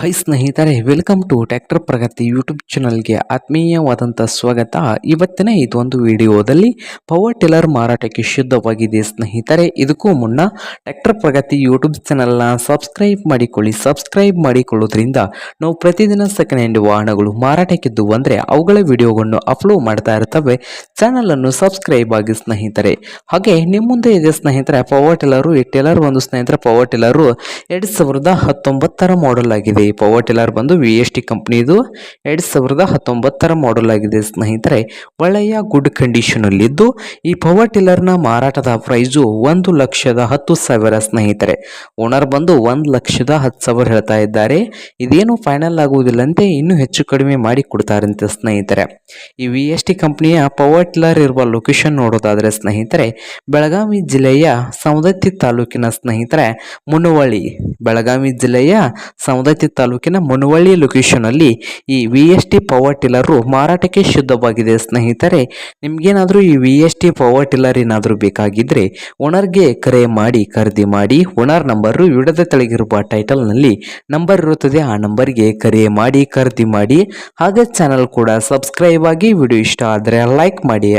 Hi ಸ್ನೇಹಿತರೆ welcome to tractor Pragati YouTube ಚಾನಲ್ಗೆ ಆತ್ಮೀಯವಾದಂಥ ಸ್ವಾಗತ. ಇವತ್ತಿನ ಇದೊಂದು ವಿಡಿಯೋದಲ್ಲಿ ಪವರ್ ಟಿಲ್ಲರ್ ಮಾರಾಟಕ್ಕೆ ಶುದ್ಧವಾಗಿದೆ ಸ್ನೇಹಿತರೆ. ಇದಕ್ಕೂ ಮುನ್ನ ಟ್ಯಾಕ್ಟರ್ ಪ್ರಗತಿ ಯೂಟ್ಯೂಬ್ ಚಾನಲ್ನ ಸಬ್ಸ್ಕ್ರೈಬ್ ಮಾಡಿಕೊಳ್ಳಿ. ಸಬ್ಸ್ಕ್ರೈಬ್ ಮಾಡಿಕೊಳ್ಳೋದ್ರಿಂದ ನಾವು ಪ್ರತಿದಿನ ಸೆಕೆಂಡ್ ಹ್ಯಾಂಡ್ ವಾಹನಗಳು ಮಾರಾಟಕ್ಕಿದ್ದು ಅಂದರೆ ಅವುಗಳ ವಿಡಿಯೋಗಳನ್ನು ಅಪ್ಲೋಡ್ ಮಾಡ್ತಾ ಇರ್ತವೆ. ಚಾನಲನ್ನು ಸಬ್ಸ್ಕ್ರೈಬ್ ಆಗಿ ಸ್ನೇಹಿತರೆ. ಹಾಗೆ ನಿಮ್ಮ ಮುಂದೆ ಇದೆ ಸ್ನೇಹಿತರೆ ಪವರ್ ಟಿಲ್ಲರು ಈ ಟಿಲ್ಲರ್ ಒಂದು ಸ್ನೇಹಿತರೆ ಪವರ್ ಟಿಲ್ಲರು ಎರಡು ಸಾವಿರದ ಹತ್ತೊಂಬತ್ತರ ಮಾಡೆಲ್ ಆಗಿದೆ. ಈ ಪವರ್ ಟಿಲ್ಲರ್ ಬಂದು ವಿ ಎಸ್ ಟಿ ಕಂಪ್ನಿದು ಎರಡು ಸಾವಿರದ ಹತ್ತೊಂಬತ್ತರ ಮಾಡೆಲ್ ಆಗಿದೆ ಸ್ನೇಹಿತರೆ. ಒಳ್ಳೆಯ ಗುಡ್ ಕಂಡೀಷನಲ್ಲಿದ್ದು ಈ ಪವರ್ ಟಿಲ್ಲರ್ನ ಮಾರಾಟದ ಪ್ರೈಸು ಒಂದು ಲಕ್ಷದ ಹತ್ತು ಸಾವಿರ ಸ್ನೇಹಿತರೆ. ಓನರ್ ಬಂದು ಒಂದು ಲಕ್ಷದ ಹತ್ತು ಸಾವಿರ ಹೇಳ್ತಾ ಇದ್ದಾರೆ. ಇದೇನು ಫೈನಲ್ ಆಗುವುದಿಲ್ಲಂತೆ ಇನ್ನೂ ಹೆಚ್ಚು ಕಡಿಮೆ ಮಾಡಿ ಕೊಡ್ತಾರಂತೆ ಸ್ನೇಹಿತರೆ. ಈ ವಿ ಎಸ್ ಟಿ ಕಂಪ್ನಿಯ ಪವರ್ ಟಿಲ್ಲರ್ ಇರುವ ಲೊಕೇಶನ್ ನೋಡೋದಾದ್ರೆ ಸ್ನೇಹಿತರೆ, ಬೆಳಗಾವಿ ಜಿಲ್ಲೆಯ ಸವದತ್ತಿ ತಾಲೂಕಿನ ಸ್ನೇಹಿತರೆ ಮುನವಳ್ಳಿ ಬೆಳಗಾವಿ ಜಿಲ್ಲೆಯ ಸವದತ್ತಿ ತಾಲೂಕಿನ ಮುನವಳ್ಳಿ ಲೊಕೇಶನಲ್ಲಿ ಈ V S T power tiller ಮಾರಾಟಕ್ಕೆ ಶುದ್ಧವಾಗಿದೆ. ಸ್ನೇಹಿತರೆ, ನಿಮಗೇನಾದರೂ ಈ V S T power tiller ಏನಾದರೂ ಬೇಕಾಗಿದ್ದರೆ ಓನರ್ಗೆ ಕರೆ ಮಾಡಿ, ಖರೀದಿ ಮಾಡಿ, ಓನರ್ ನಂಬರು ವಿಡದ ತೆಳಗಿರುವ ಟೈಟಲ್ನಲ್ಲಿ ನಂಬರ್ ಇರುತ್ತದೆ. ಆ ನಂಬರ್ಗೆ ಕರೆ ಮಾಡಿ, ಖರೀದಿ ಮಾಡಿ. ಹಾಗೆ ಚಾನಲ್ ಕೂಡ ಸಬ್ಸ್ಕ್ರೈಬ್ ಆಗಿ ವಿಡಿಯೋ ಇಷ್ಟ ಆದರೆ ಲೈಕ್ ಮಾಡಿ.